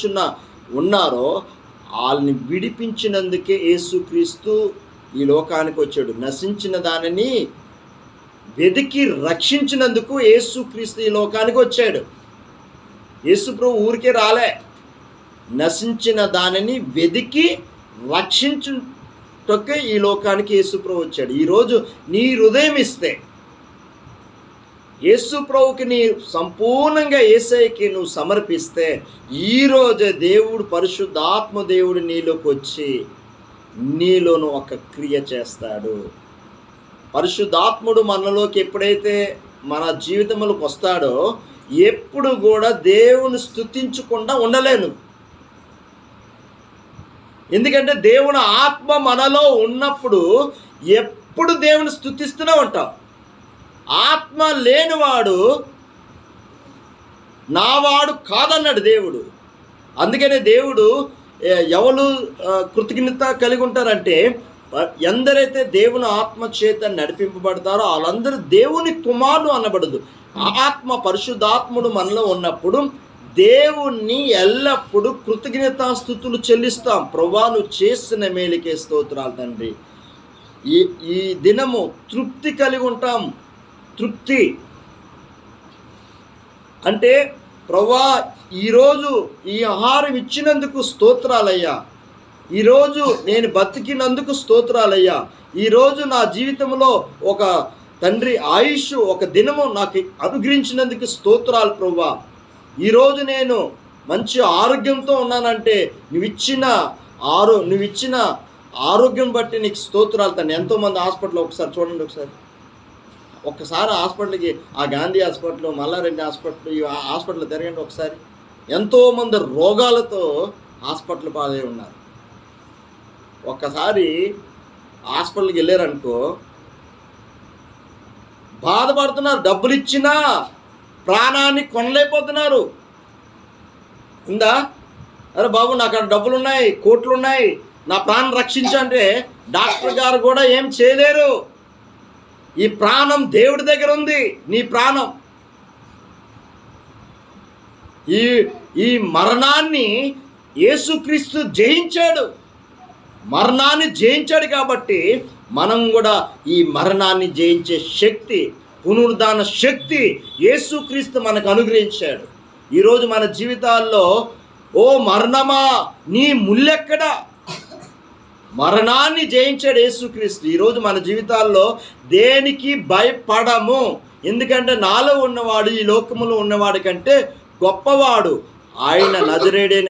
చున్న ఉన్నారో వాళ్ళని విడిపించినందుకే యేసుక్రీస్తు ఈ లోకానికి వచ్చాడు. నశించిన దానిని వెతికి రక్షించినందుకు యేసుక్రీస్తు ఈ లోకానికి వచ్చాడు. యేసు ప్రభు ఊరికే రాలే. నశించిన దానిని వెతికి రక్షించుటకే ఈ లోకానికి యేసుప్రభు వచ్చాడు. ఈరోజు నీ హృదయం ఇస్తే యేసు ప్రభుకి నీ సంపూర్ణంగా ఏసైకి నువ్వు సమర్పిస్తే ఈరోజే దేవుడు పరిశుద్ధాత్మ దేవుడు నీలోకి వచ్చి నీలోను ఒక క్రియ చేస్తాడు. పరిశుద్ధాత్ముడు మనలోకి ఎప్పుడైతే మన జీవితంలోకి వస్తాడో ఎప్పుడు కూడా దేవుని స్థుతించకుండా ఉండలేను. ఎందుకంటే దేవుని ఆత్మ మనలో ఉన్నప్పుడు ఎప్పుడు దేవుని స్థుతిస్తూనే ఉంటాం. ఆత్మ లేనివాడు నావాడు కాదన్నాడు దేవుడు. అందుకనే దేవుడు ఎవరు కృతజ్ఞత కలిగి ఉంటారంటే ఎందరైతే దేవుని ఆత్మ చేత నడిపింపబడతారో వాళ్ళందరూ దేవుని కుమారుడు అనబడదు. ఆత్మ పరిశుద్ధాత్ముడు మనలో ఉన్నప్పుడు దేవుణ్ణి ఎల్లప్పుడూ కృతజ్ఞతాస్థుతులు చెల్లిస్తాం. ప్రభా నువ్వు చేసిన మేలికే స్తోత్రాలు తండ్రి. ఈ ఈ దినము తృప్తి కలిగి ఉంటాం. తృప్తి. అంటే ప్రభా ఈరోజు ఈ ఆహారం ఇచ్చినందుకు స్తోత్రాలయ్యా. ఈరోజు నేను బతికినందుకు స్తోత్రాలయ్యా. ఈరోజు నా జీవితంలో ఒక తండ్రి ఆయుష్ ఒక దినము నాకు అనుగ్రహించినందుకు స్తోత్రాలు ప్రభా ఈరోజు నేను మంచి ఆరోగ్యంతో ఉన్నానంటే నువ్వు ఇచ్చిన ఆరో నువ్వు ఇచ్చిన ఆరోగ్యం బట్టి నీకు స్తోత్రాలు తండ్రి. ఎంతోమంది హాస్పిటల్ ఒకసారి చూడండి ఒకసారి. ఒక్కసారి హాస్పిటల్కి ఆ గాంధీ హాస్పిటల్ మల్లారెడ్డి హాస్పిటల్ ఈ హాస్పిటల్ తిరగండి ఒకసారి. ఎంతోమంది రోగాలతో హాస్పిటల్ పాలై ఉన్నారు. ఒక్కసారి హాస్పిటల్కి వెళ్ళారనుకో బాధపడుతున్నారు డబ్బులు ఇచ్చినా ప్రాణాన్ని కొనలేకపోతున్నారు. ఉందా? అరే బాబు నాకు అక్కడ డబ్బులు ఉన్నాయి కోట్లు ఉన్నాయి నా ప్రాణం రక్షించంటే డాక్టర్ గారు కూడా ఏం చేయలేరు. ఈ ప్రాణం దేవుడి దగ్గర ఉంది నీ ప్రాణం. ఈ ఈ మరణాన్ని యేసుక్రీస్తు జయించాడు. మరణాన్ని జయించాడు కాబట్టి మనం కూడా ఈ మరణాన్ని జయించే శక్తి పునరుద్ధాన శక్తి యేసుక్రీస్తు మనకు అనుగ్రహించాడు. ఈరోజు మన జీవితాల్లో ఓ మరణమా నీ ముల్లెక్కడా? మరణాన్ని జయించాడు యేసుక్రీస్తు. ఈరోజు మన జీవితాల్లో దేనికి భయపడము? ఎందుకంటే నాలో ఉన్నవాడు ఈ లోకములో ఉన్నవాడి కంటే గొప్పవాడు. ఆయన నజరేడే